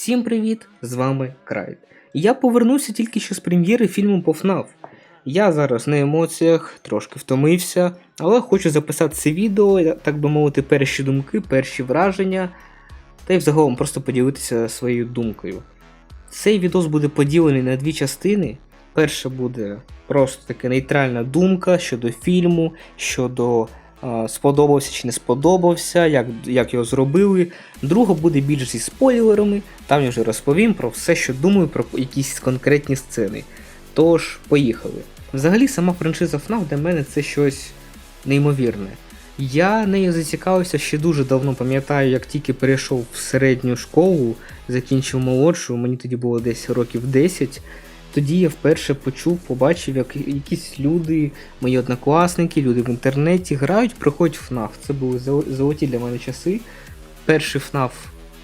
Всім привіт! З вами Крайт. Я повернувся тільки що з прем'єри фільму по FNAF. Я зараз на емоціях, трошки втомився, але хочу записати це відео, так би мовити, перші думки, перші враження, та й взагалом просто поділитися своєю думкою. Цей відос буде поділений на дві частини. Перша буде просто така нейтральна думка щодо фільму, щодо сподобався чи не сподобався, як, як його зробили. Друга буде більш зі спойлерами, там я вже розповім про все, що думаю про якісь конкретні сцени. Тож, поїхали. Взагалі, сама франшиза FNAF для мене це щось неймовірне. Я нею зацікавився ще дуже давно, пам'ятаю, як тільки перейшов в середню школу, закінчив молодшу, мені тоді було десь років 10. Тоді я вперше почув, побачив, як якісь люди, мої однокласники, люди в інтернеті грають, проходять FNAF. Це були золоті для мене часи. Перший FNAF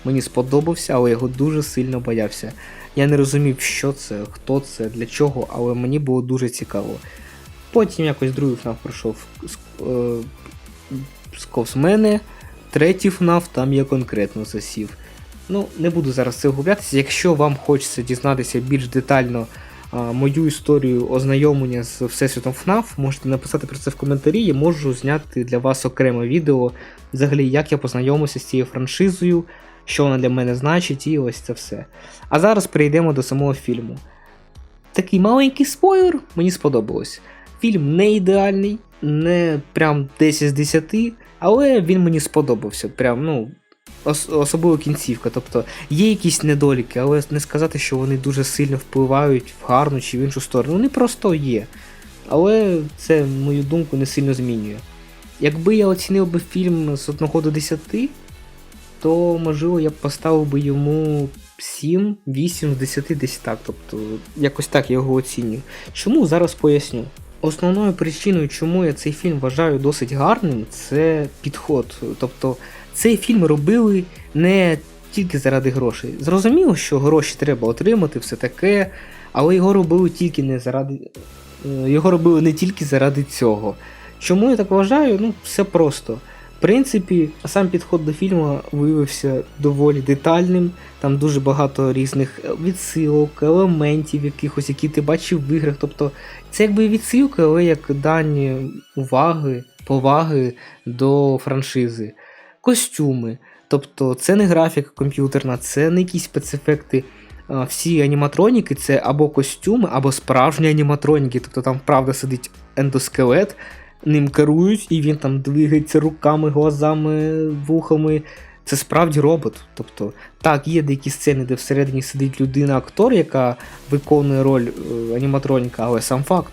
мені сподобався, але його дуже сильно боявся. Я не розумів, що це, хто це, для чого, але мені було дуже цікаво. Потім якось другий FNAF пройшов з- е, мене, третій FNAF там я конкретно засів. Ну, не буду зараз це углублятися. Якщо вам хочеться дізнатися більш детально а, мою історію ознайомлення з Всесвітом FNAF, можете написати про це в коментарі, я можу зняти для вас окреме відео, взагалі, як я познайомився з цією франшизою, що вона для мене значить, і ось це все. А зараз перейдемо до самого фільму. Такий маленький спойлер, мені сподобалось. Фільм не ідеальний, не прям 10 з 10, але він мені сподобався. Прям, ну, ос- особливо кінцівка. Тобто є якісь недоліки, але не сказати, що вони дуже сильно впливають в гарну чи в іншу сторону. Вони просто є. Але це мою думку не сильно змінює. Якби я оцінив би фільм з 1 до 10, то можливо я б поставив би йому 7, 8 з 10 десь так. Тобто, якось так я його оцінюю. Чому зараз поясню? Основною причиною, чому я цей фільм вважаю досить гарним, це підход. Тобто, цей фільм робили не тільки заради грошей. Зрозуміло, що гроші треба отримати, все таке, але його робили тільки не заради. е, Його робили не тільки заради цього. Чому я так вважаю? Ну, все просто. В принципі, сам підход до фільму виявився доволі детальним. Там дуже багато різних відсилок, елементів якихось, які ти бачив в іграх. Тобто це якби відсилка, але як дані уваги, поваги до франшизи. Костюми. Тобто це не графіка комп'ютерна, це не якісь спецефекти. Всі аніматроніки це або костюми, або справжні аніматроніки. Тобто там правда сидить ендоскелет, ним керують, і він там двигається руками, глазами, вухами. Це справді робот. Тобто, так, є деякі сцени, де всередині сидить людина-актор, яка виконує роль е, аніматроніка, але сам факт.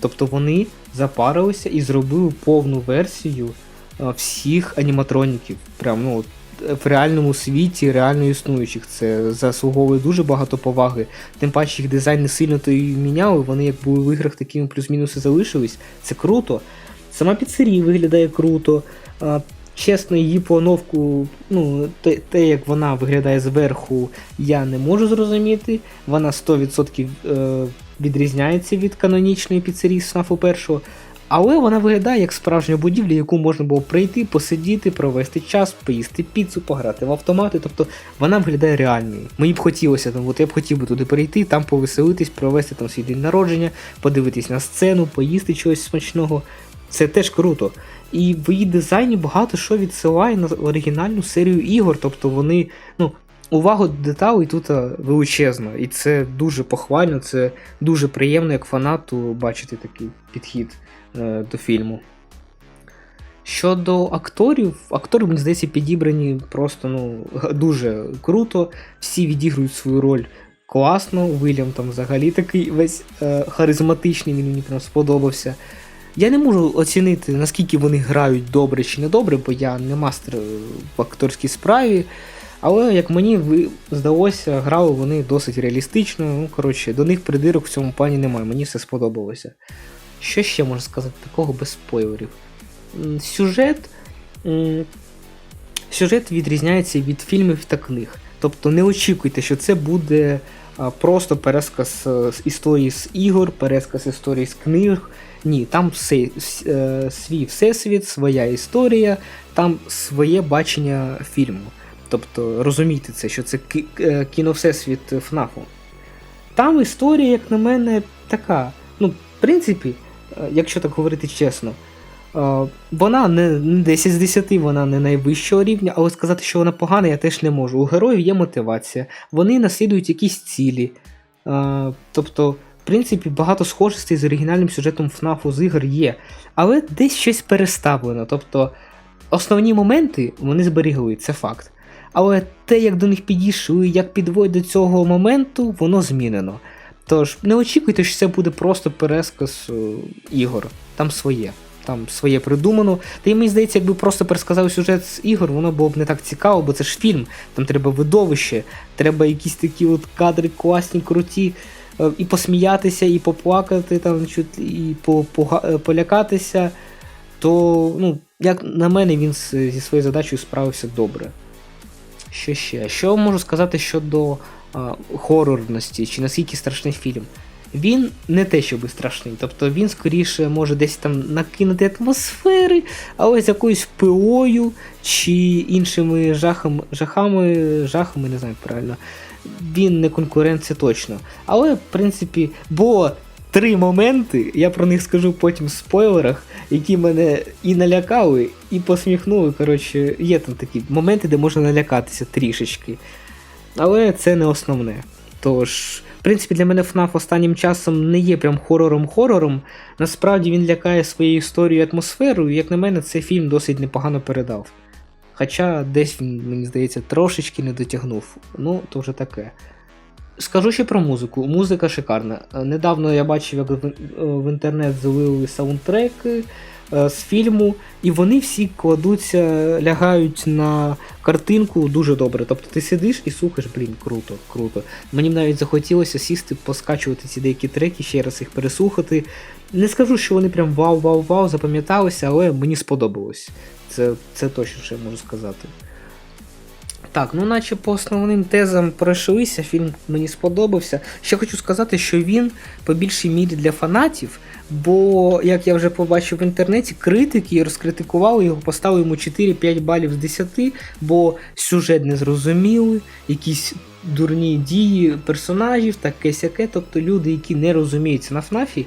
Тобто вони запарилися і зробили повну версію всіх аніматроніків. Прям, ну, в реальному світі, реально існуючих. Це заслуговує дуже багато поваги. Тим паче їх дизайн не сильно то і міняли, вони як були в іграх такими плюс-мінус і залишились. Це круто. Сама піцерія виглядає круто. Чесно, її плановку, ну, те, те, як вона виглядає зверху, я не можу зрозуміти. Вона 100% е, відрізняється від канонічної піцерії FNAF першого. Але вона виглядає як справжня будівля, яку можна було прийти, посидіти, провести час, поїсти піцу, пограти в автомати. Тобто вона виглядає реальною. Мені б хотілося, там, от я б хотів би туди прийти, там повеселитись, провести там свій день народження, подивитись на сцену, поїсти чогось смачного. Це теж круто. І в її дизайні багато що відсилає на оригінальну серію ігор. Тобто вони, ну, увага до деталей тут величезна. І це дуже похвально, це дуже приємно як фанату бачити такий підхід до фільму. Щодо акторів, актори, мені здається, підібрані просто ну, дуже круто. Всі відігрують свою роль класно. Вильям там взагалі такий весь е, харизматичний, він мені прям сподобався. Я не можу оцінити, наскільки вони грають добре чи не добре, бо я не мастер е, в акторській справі. Але як мені здалося, грали вони досить реалістично. Ну, коротше, до них придирок в цьому плані немає, мені все сподобалося. Що ще можна сказати такого без спойлерів? Сюжет. Сюжет відрізняється від фільмів та книг. Тобто не очікуйте, що це буде просто пересказ е, історії з ігор, пересказ історії з книг. Ні, там все, е, свій всесвіт, своя історія, там своє бачення фільму. Тобто розумійте це, що це е, кіно Всесвіт ФНАФу. Там історія, як на мене, така. Ну, в принципі, якщо так говорити чесно, е, вона не не 10 з 10, вона не найвищого рівня, але сказати, що вона погана, я теж не можу. У героїв є мотивація, вони наслідують якісь цілі. Е, Тобто, в принципі, багато схожостей з оригінальним сюжетом ФНАФу з ігор є, але десь щось переставлено. Тобто, основні моменти вони зберігли, це факт. Але те, як до них підійшли, як підводять до цього моменту, воно змінено. Тож не очікуйте, що це буде просто пересказ е, ігор. Там своє. Там своє придумано. Та й мені здається, якби просто пересказав сюжет з ігор, воно було б не так цікаво, бо це ж фільм. Там треба видовище, треба якісь такі от кадри класні, круті. е, І посміятися, і поплакати, там, і е, полякатися. То, ну, як на мене, він зі своєю задачею справився добре. Що ще? Що можу сказати щодо хорорності, чи наскільки страшний фільм? Він не те, щоби страшний, тобто він скоріше може десь там накинути атмосфери, але з якоюсь пилою чи іншими жахами, жахами, жахами, не знаю правильно. Він не конкурент, це точно. Але, в принципі, було три моменти, я про них скажу потім в спойлерах, які мене і налякали, і посміхнули. Коротше, є там такі моменти, де можна налякатися трішечки. Але це не основне. Тож, в принципі, для мене FNAF останнім часом не є прям хорором-хорором. Насправді він лякає своєю історією і атмосферою, і, як на мене, цей фільм досить непогано передав. Хоча десь він, мені здається, трошечки не дотягнув. Ну, то вже таке. Скажу ще про музику. Музика шикарна. Е, Недавно я бачив, як в, е, інтернет залили саундтреки е, з фільму, і вони всі кладуться, лягають на картинку дуже добре. Тобто ти сидиш і слухаєш, блін, круто, круто. Мені навіть захотілося сісти, поскачувати ці деякі треки, ще раз їх переслухати. Не скажу, що вони прям вау-вау-вау запам'яталися, але мені сподобалось. Це, це точно що я можу сказати. Так, ну наче по основним тезам пройшлися, фільм мені сподобався. Ще хочу сказати, що він по більшій мірі для фанатів, бо, як я вже побачив в інтернеті, критики розкритикували його, поставили йому 4-5 балів з 10, бо сюжет не зрозуміли, якісь дурні дії персонажів, таке сяке, тобто люди, які не розуміються на ФНАФі,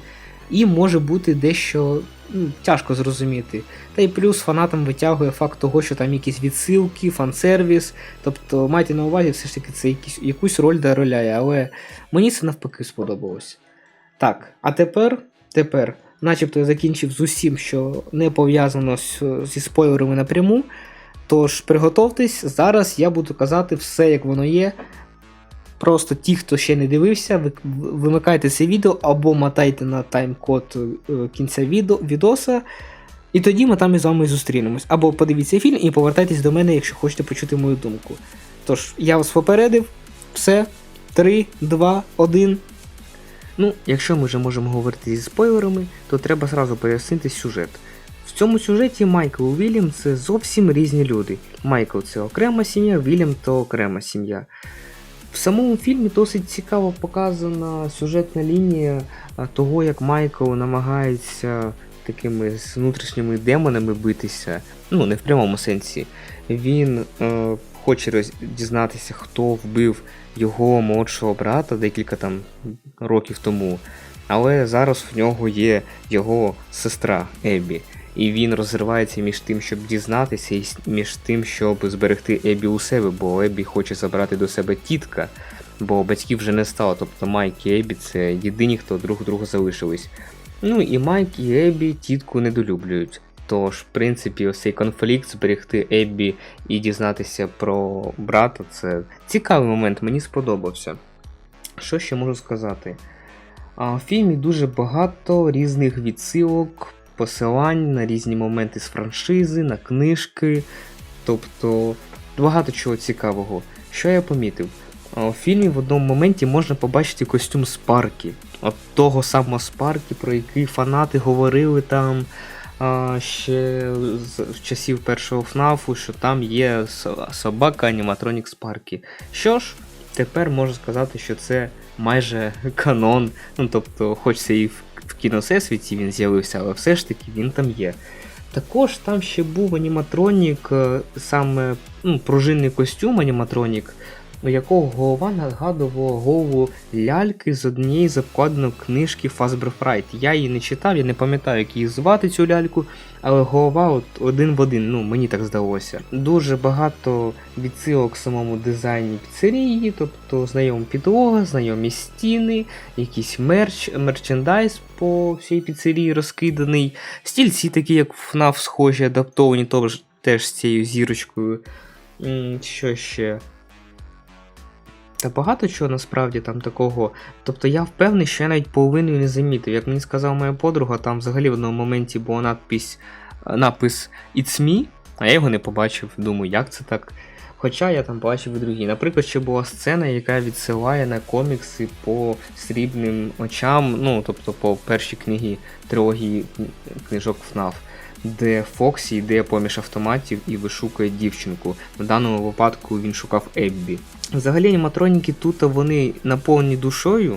їм може бути дещо ну, тяжко зрозуміти. Та й плюс фанатам витягує факт того, що там якісь відсилки, фан-сервіс. Тобто майте на увазі, все ж таки це якісь, якусь роль дороляє, але мені це навпаки сподобалось. Так, а тепер, тепер, начебто я закінчив з усім, що не пов'язано зі спойлерами напряму. Тож приготовтесь, зараз я буду казати все, як воно є. Просто ті, хто ще не дивився, вимикайте це відео або мотайте на тайм-код е, кінця відео, відоса. І тоді ми там із вами зустрінемось. Або подивіться фільм і повертайтесь до мене, якщо хочете почути мою думку. Тож, я вас попередив. Все. 3, 2, 1. Ну, якщо ми вже можемо говорити зі спойлерами, то треба зразу пояснити сюжет. В цьому сюжеті Майкл і Вільям це зовсім різні люди. Майкл це окрема сім'я, Вільям то окрема сім'я. В самому фільмі досить цікаво показана сюжетна лінія того, як Майкл намагається такими з внутрішніми демонами битися. Ну, не в прямому сенсі. Він е, хоче роз... дізнатися, хто вбив його молодшого брата декілька там років тому. Але зараз в нього є його сестра Ебі. І він розривається між тим, щоб дізнатися, і між тим, щоб зберегти Ебі у себе, бо Ебі хоче забрати до себе тітка, бо батьків вже не стало. Тобто Майк і Ебі це єдині, хто друг друга залишились. Ну і Майк і Ебі тітку недолюблюють. Тож, в принципі, ось цей конфлікт зберегти Ебі і дізнатися про брата це цікавий момент, мені сподобався. Що ще можу сказати? А, в фільмі дуже багато різних відсилок, посилань на різні моменти з франшизи, на книжки. Тобто багато чого цікавого. Що я помітив? У фільмі в одному моменті можна побачити костюм Спаркі. От того самого Спаркі, про який фанати говорили там а, ще з часів першого ФНАФу, що там є собака аніматронік Спаркі. Що ж, тепер можу сказати, що це майже канон. Ну тобто, хоч це і в кіносесвіті він з'явився, але все ж таки він там є. Також там ще був аніматронік, е, саме ну, пружинний костюм аніматронік, у якого голова нагадувала голову ляльки з однієї з обкладинок книжки Fright. Я її не читав, я не пам'ятаю, як її звати цю ляльку, але голова от один в один, ну мені так здалося. Дуже багато відсилок самому дизайні піцерії, тобто знайома підлога, знайомі стіни, якийсь мерч, мерчендайз по всій піцерії розкиданий, стільці такі, як FNAF схожі, адаптовані теж з цією зірочкою. Що ще? Та багато чого насправді там такого. Тобто я впевнений, що я навіть половину не замітив. Як мені сказала моя подруга, там взагалі в одному моменті була надпись, напис It's me, а я його не побачив. Думаю, як це так? Хоча я там бачив і другі. Наприклад, ще була сцена, яка відсилає на комікси по срібним очам, ну, тобто по першій книгі трилогії книжок FNAF, де Фоксі йде поміж автоматів і вишукує дівчинку. В даному випадку він шукав Еббі. Взагалі аніматроніки тут вони наповнені душою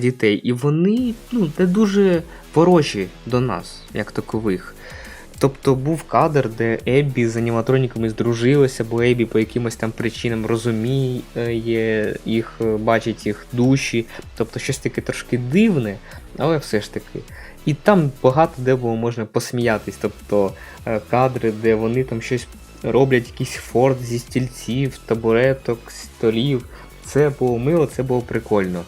дітей, і вони ну, не дуже ворожі до нас, як такових. Тобто був кадр, де Еббі з аніматроніками здружилася, бо Еббі по якимось там причинам розуміє їх, бачить їх душі. Тобто щось таке трошки дивне, але все ж таки. І там багато де було можна посміятись, тобто е, кадри, де вони там щось роблять, якийсь форт зі стільців, табуреток, столів. Це було мило, це було прикольно.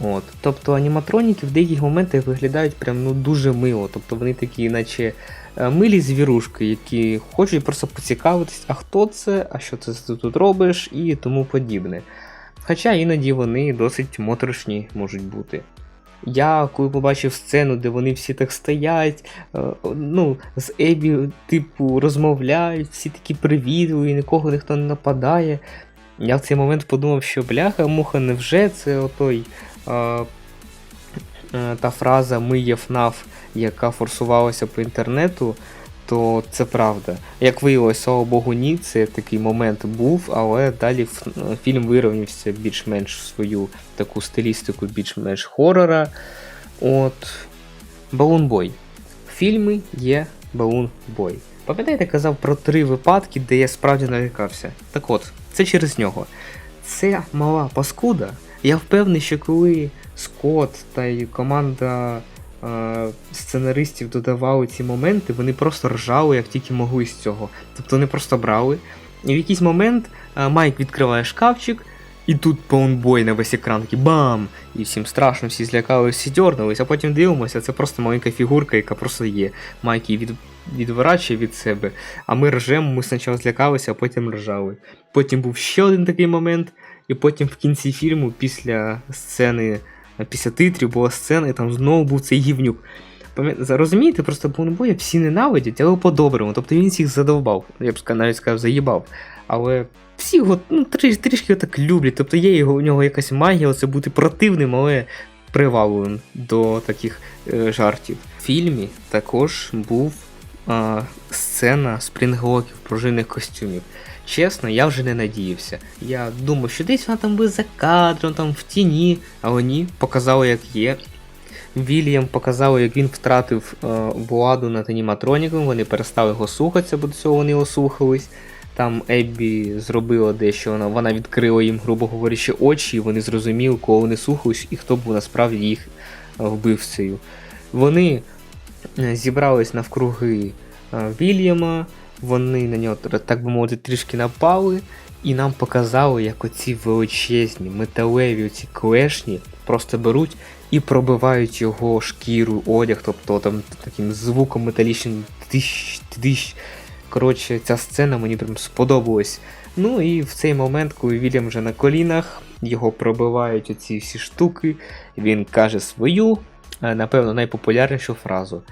От. Тобто аніматроніки в деяких моментах виглядають прям ну дуже мило. Тобто вони такі, наче е, милі звірушки, які хочуть просто поцікавитись, а хто це, а що це ти тут робиш і тому подібне. Хоча іноді вони досить моторошні можуть бути. Я коли побачив сцену, де вони всі так стоять, е, ну, з Ебі, типу, розмовляють, всі такі привітливі, нікого ніхто не нападає. Я в цей момент подумав, що бляха, муха, невже це отой а, а, та фраза Ми є ФНАФ, яка форсувалася по інтернету, то це правда. Як виявилось, слава Богу, ні, це такий момент був, але далі фільм вирівнявся більш-менш в свою таку стилістику, більш-менш хорора. От. Балунбой. В фільмі є Балунбой. Пам'ятаєте, казав про три випадки, де я справді налякався. Так от, це через нього. Це мала паскуда. Я впевнений, що коли Скотт та й команда сценаристів додавали ці моменти, вони просто ржали, як тільки могли з цього. Тобто вони просто брали. І в якийсь момент е, Майк відкриває шкафчик, і тут паунбой на весь екран такий бам! І всім страшно, всі злякалися, всі дьорнулись, а потім дивимося, це просто маленька фігурка, яка просто є. Майк її від, відворачує від себе, а ми ржемо, ми спочатку злякалися, а потім ржали. Потім був ще один такий момент, і потім в кінці фільму, після сцени, після титрів була сцена, і там знову був цей гівнюк. Розумієте, просто Бонбоя всі ненавидять, але по-доброму. Тобто він всіх задовбав, я б навіть сказав, заїбав. Але всі його ну, трішки, трішки так люблять. Тобто є його, у нього якась магія, це бути противним, але привабливим до таких е, жартів. В фільмі також був е, сцена спрінглоків пружинних костюмів. Чесно, я вже не надіявся. Я думав, що десь вона там буде за кадром, там в тіні, але ні, показали, як є. Вільям показав, як він втратив е, владу над аніматроніком, вони перестали його слухатися, бо до цього вони його слухались. Там Еббі зробила дещо, вона вона відкрила їм, грубо говорячи, очі, і вони зрозуміли, кого вони слухались і хто був насправді їх е, вбивцею. Вони е, зібрались навкруги е, Вільяма, вони на нього, так би мовити, трішки напали, і нам показали, як оці величезні металеві оці клешні просто беруть і пробивають його шкіру, одяг, тобто там таким звуком металічним тищ, тищ. Коротше, ця сцена мені прям сподобалась. Ну і в цей момент, коли Вільям вже на колінах, його пробивають оці всі штуки, він каже свою, напевно, найпопулярнішу фразу.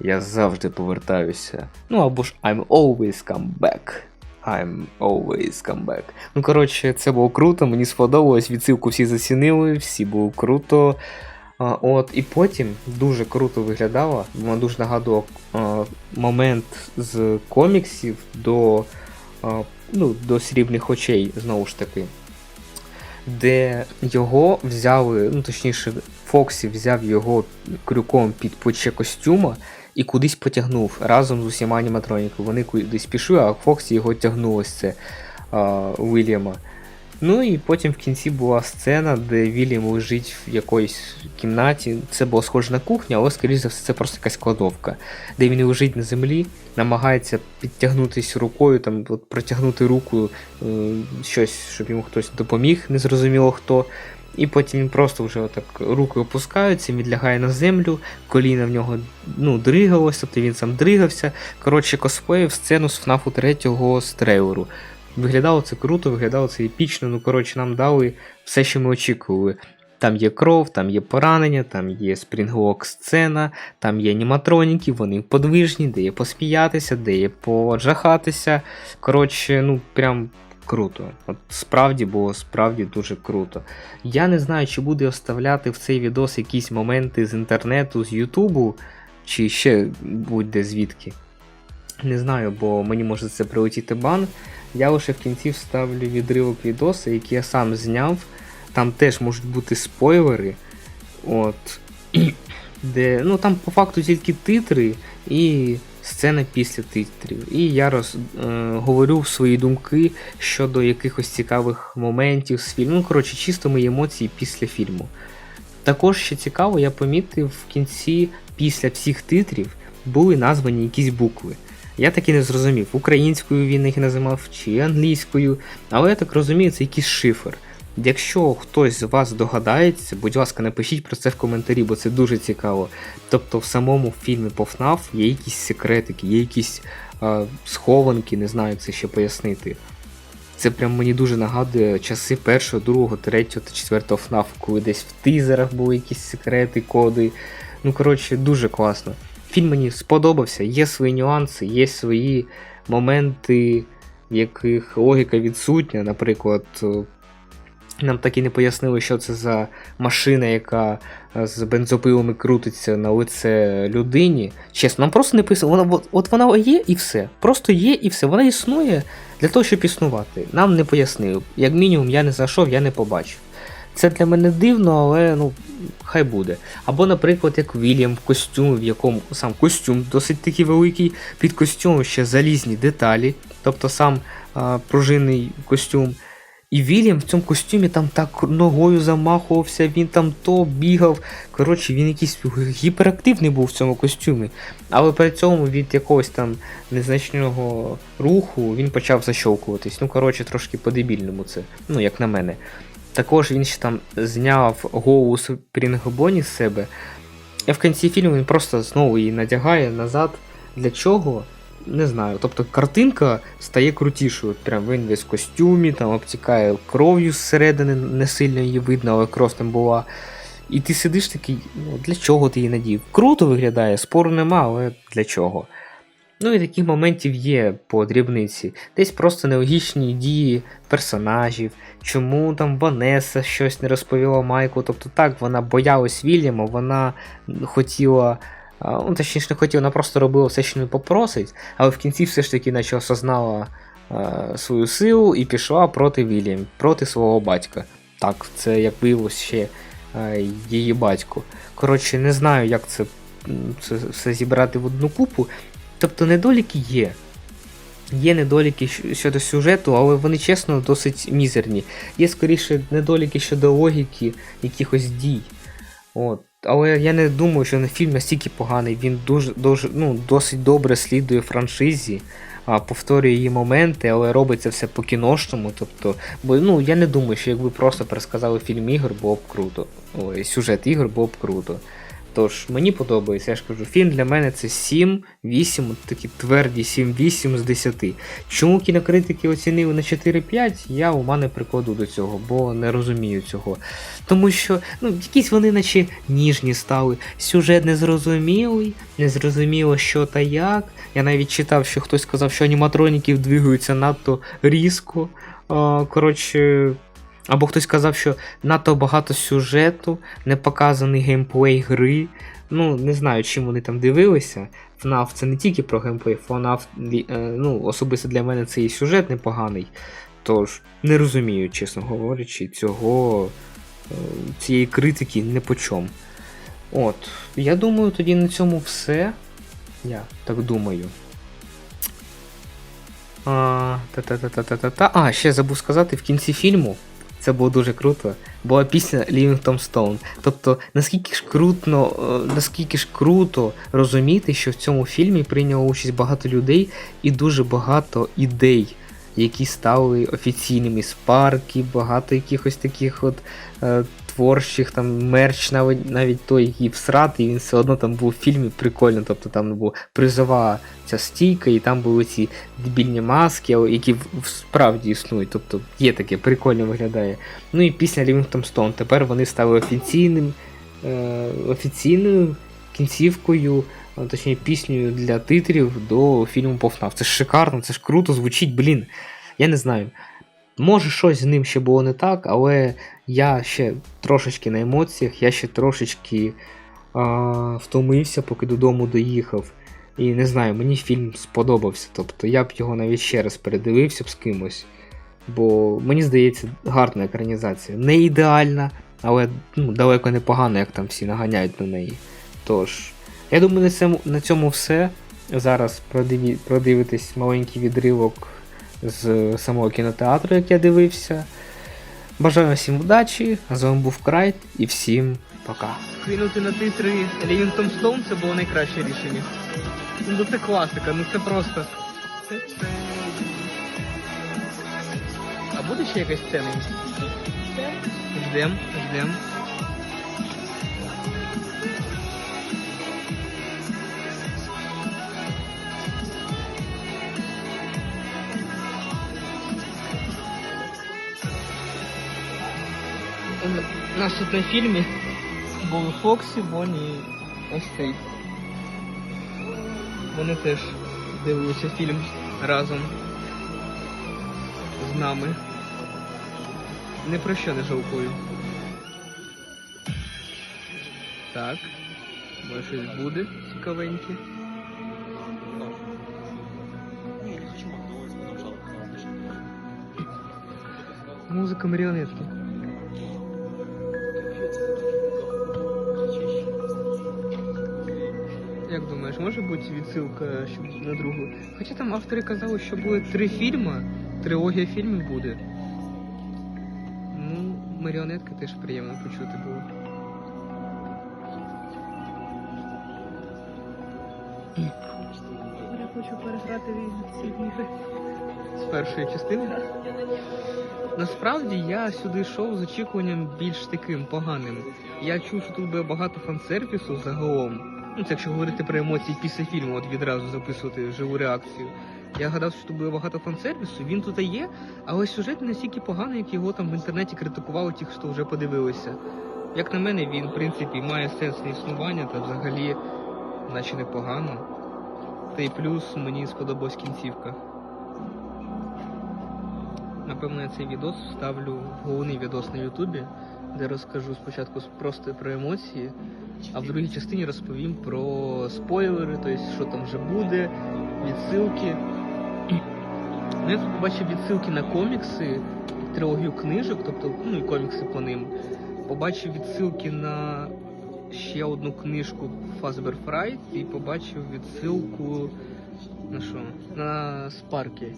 Я завжди повертаюся. Ну або ж I'm always come back. I'm always come back. Ну, коротше, це було круто, мені сподобалось, відсилку всі зацінили, всі було круто. А, от, І потім дуже круто виглядало, воно дуже нагадував а, момент з коміксів до а, ну, до срібних очей, знову ж таки, де його взяли, ну точніше, Фоксі взяв його крюком під плече костюма і кудись потягнув разом з усіма аніматроніками. Вони кудись пішли, а Фоксі його тягнуло ось це а, Уільяма. Ну і потім в кінці була сцена, де Вільям лежить в якоїсь кімнаті. Це було схоже на кухню, але, скоріш за все, це просто якась кладовка, де він лежить на землі, намагається підтягнутися рукою, там от протягнути руку, е, щось, щоб йому хтось допоміг, незрозуміло хто. І потім він просто вже отак руки опускаються, він лягає на землю, коліна в нього ну, дригалось, тобто він сам дригався. Коротше, косплеїв сцену з FNAF 3 з трейлеру. Виглядало це круто, виглядало це епічно. Ну, коротше, нам дали все, що ми очікували. Там є кров, там є поранення, там є спрінглок сцена, там є аніматроніки, вони подвижні, де є посміятися, де є поджахатися. Коротше, ну прям круто. От Справді було справді дуже круто. Я не знаю, чи буде оставляти в цей відос якісь моменти з інтернету, з Ютубу, чи ще будь-де звідки. Не знаю, бо мені може це прилетіти бан. Я лише в кінці вставлю відривок відоса, який я сам зняв. Там теж можуть бути спойлери. От. Де, ну Там по факту тільки титри і сцена після титрів. І я роз, е, говорю свої думки щодо якихось цікавих моментів з фільму. Ну, коротше, чисто мої емоції після фільму. Також ще цікаво, я помітив в кінці, після всіх титрів, були названі якісь букви. Я так і не зрозумів, українською він їх називав чи англійською, але я так розумію, це якийсь шифр. Якщо хтось з вас догадається, будь ласка, напишіть про це в коментарі, бо це дуже цікаво. Тобто в самому фільмі по FNAF є якісь секретики, є якісь е, схованки, не знаю, це ще пояснити. Це прям мені дуже нагадує часи першого, другого, третього та четвертого FNAF, коли десь в тизерах були якісь секрети, коди. Ну, коротше, дуже класно. Фільм мені сподобався, є свої нюанси, є свої моменти, в яких логіка відсутня. Наприклад, нам так і не пояснили, що це за машина, яка з бензопилами крутиться на лице людині. Чесно, нам просто не писано, вона от вона є і все. Просто є і все. Вона існує для того, щоб існувати. Нам не пояснили. Як мінімум, я не знайшов, я не побачив. Це для мене дивно, але ну, хай буде. Або, наприклад, як Вільям в костюмі, в якому сам костюм досить такий великий, під костюмом ще залізні деталі, тобто сам а, пружинний костюм. І Вільям в цьому костюмі там так ногою замахувався, він там то бігав. Коротше, він якийсь гіперактивний був в цьому костюмі. Але при цьому від якогось там незначного руху він почав защовкуватись. Ну, коротше, трошки по-дебільному це, ну, як на мене. Також він ще там зняв голову Спрінгбоні з себе. І в кінці фільму він просто знову її надягає назад. Для чого? Не знаю. Тобто картинка стає крутішою. Прям він весь в костюмі, там обтікає кров'ю зсередини, не сильно її видно, але кров там була. І ти сидиш такий, ну для чого ти її надів? Круто виглядає, спору нема, але для чого? Ну і таких моментів є по дрібниці. Десь просто нелогічні дії персонажів, чому там Ванеса щось не розповіла Майку. Тобто так, вона боялась Вільяма, вона хотіла. Ну, точніше, не хотіла, вона просто робила все, що не попросить, але в кінці все ж таки наче осознала е, свою силу і пішла проти Вільям, проти свого батька. Так, це як виявилось ще е, її батько. Коротше, не знаю, як це, це все зібрати в одну купу. Тобто недоліки є. Є недоліки щодо сюжету, але вони чесно досить мізерні. Є скоріше недоліки щодо логіки якихось дій. От. Але я не думаю, що фільм настільки поганий, він дуже, дуже, ну, досить добре слідує франшизі, а, повторює її моменти, але робиться все по кіношному. Тобто, бо ну, я не думаю, що якби просто пересказали фільм ігор, було б круто. Ой, сюжет ігор було б круто. Тож, мені подобається, я ж кажу, фільм для мене це 7-8, такі тверді 7-8 з 10. Чому кінокритики оцінили на 4-5, я ума не прикладу до цього, бо не розумію цього. Тому що ну, якісь вони наче ніжні стали. Сюжет незрозумілий, незрозуміло що та як. Я навіть читав, що хтось сказав, що аніматроніків двигаються надто різко. Коротше. Або хтось казав, що надто багато сюжету, не показаний геймплей гри. Ну, не знаю, чим вони там дивилися. FNAF це не тільки про геймплей, FNAF, е, ну, особисто для мене це і сюжет непоганий. Тож, не розумію, чесно говорячи, цього, е, цієї критики не по чому. От, я думаю, тоді на цьому все. Я так думаю. А, та-та-та-та-та-та. А, ще забув сказати, в кінці фільму, це було дуже круто, була пісня Livingstone Stone. Тобто, наскільки ж круто, е, наскільки ж круто розуміти, що в цьому фільмі прийняло участь багато людей і дуже багато ідей, які стали офіційними з парки, багато якихось таких от е, творчих, там мерч, навіть навіть той, який всратий, він все одно там був в фільмі прикольно. Тобто там була призова ця стійка, і там були ці дебільні маски, які справді існують. Тобто є таке, прикольно виглядає. Ну і пісня Livingstone Stone. Тепер вони стали офіційним, е, офіційною кінцівкою, точніше піснею для титрів до фільму Повнав. Це ж шикарно, це ж круто звучить, блін. Я не знаю. Може, щось з ним ще було не так, але я ще трошечки на емоціях, я ще трошечки а, втомився, поки додому доїхав. І не знаю, мені фільм сподобався. Тобто я б його навіть ще раз передивився б з кимось. Бо мені здається, гарна екранізація. Не ідеальна, але ну, далеко не погана, як там всі наганяють на неї. Тож, я думаю, на цьому, на цьому все. Зараз продиві, продивитесь маленький відривок з самого кінотеатру, як я дивився. Бажаю всім удачі, з вами був Крайт і всім пока. Кинути на титри Livingstone Stone це було найкраще рішення. Ну це класика, ну це просто. А буде ще якась сцена? Ждем, ждем. У нас тут на фільмі були Фоксі, Бонні і ось цей. Вони теж дивилися фільм разом з нами. Ні про що не жалкую. Так. Може щось буде цікавеньке. Музика маріонетки. Як думаєш, може бути відсилка щоб на другу? Хоча там автори казали, що буде три фільми, трилогія фільмів буде. Ну, маріонетка теж приємно почути було. Я хочу переграти ці ігри. З першої частини. Насправді я сюди йшов з очікуванням більш таким поганим. Я чув, що тут буде багато фан-сервісу загалом. Ну, якщо говорити про емоції після фільму, от відразу записувати живу реакцію. Я гадав, що тут буде багато фан-сервісу, він тут і є, але сюжет не настільки поганий, як його там в інтернеті критикували ті, хто вже подивилися. Як на мене, він, в принципі, має сенс на існування та взагалі, наче непогано. Та й плюс мені сподобалась кінцівка. Напевно, я цей відос вставлю в головний відос на Ютубі, де розкажу спочатку просто про емоції, а в другій частині розповім про спойлери, тобто що там вже буде, відсилки. Ну, я тут побачив відсилки на комікси, трилогію книжок, тобто, ну і комікси по ним. Побачив відсилки на ще одну книжку Фазбер Фрайт і побачив відсилку на що? На Спарки.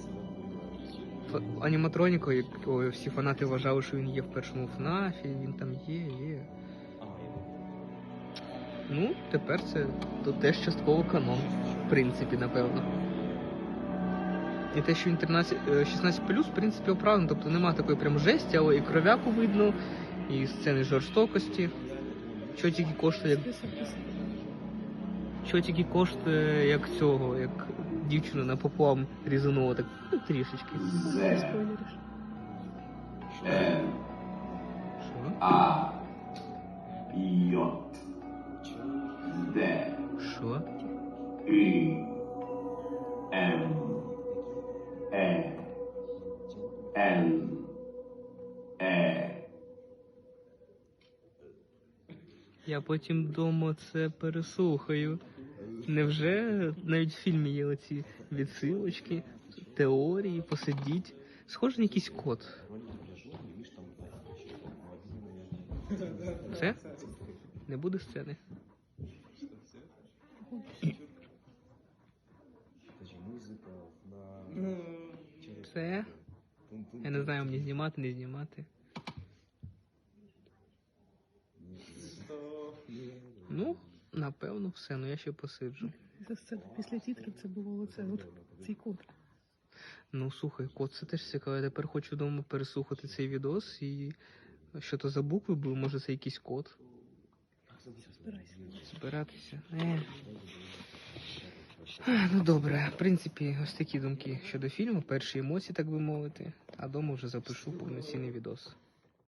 Аніматроніку, якого всі фанати вважали, що він є в першому ФНАФі, він там є, є. Ну, тепер це то теж частково канон, в принципі, напевно. І те, що він 13, е, 16 в принципі, оправдано, тобто нема такої прям жесті, але і кровяку видно, і сцени жорстокості. Що тільки коштує, як що тільки коштує як цього, як дівчину на поплам різануло, так ну, трішечки. Спойлериш. Що? потім вдома це переслухаю. Невже навіть в фільмі є оці відсилочки, теорії, посидіть. Схоже на якийсь код. Все? Не буде сцени. Все? Я не знаю, мені знімати, не знімати. Ну, напевно, все, ну я ще посиджу. Це після тітрів це було оце от цей код. Ну, слухай, кот, це теж цікаво. Я тепер хочу вдома переслухати цей відос і що то за букви були, може це якийсь код. Збирайся. Збиратися. Е. Ну добре, в принципі, ось такі думки щодо фільму, перші емоції, так би мовити, а дома вже запишу повноцінний відос.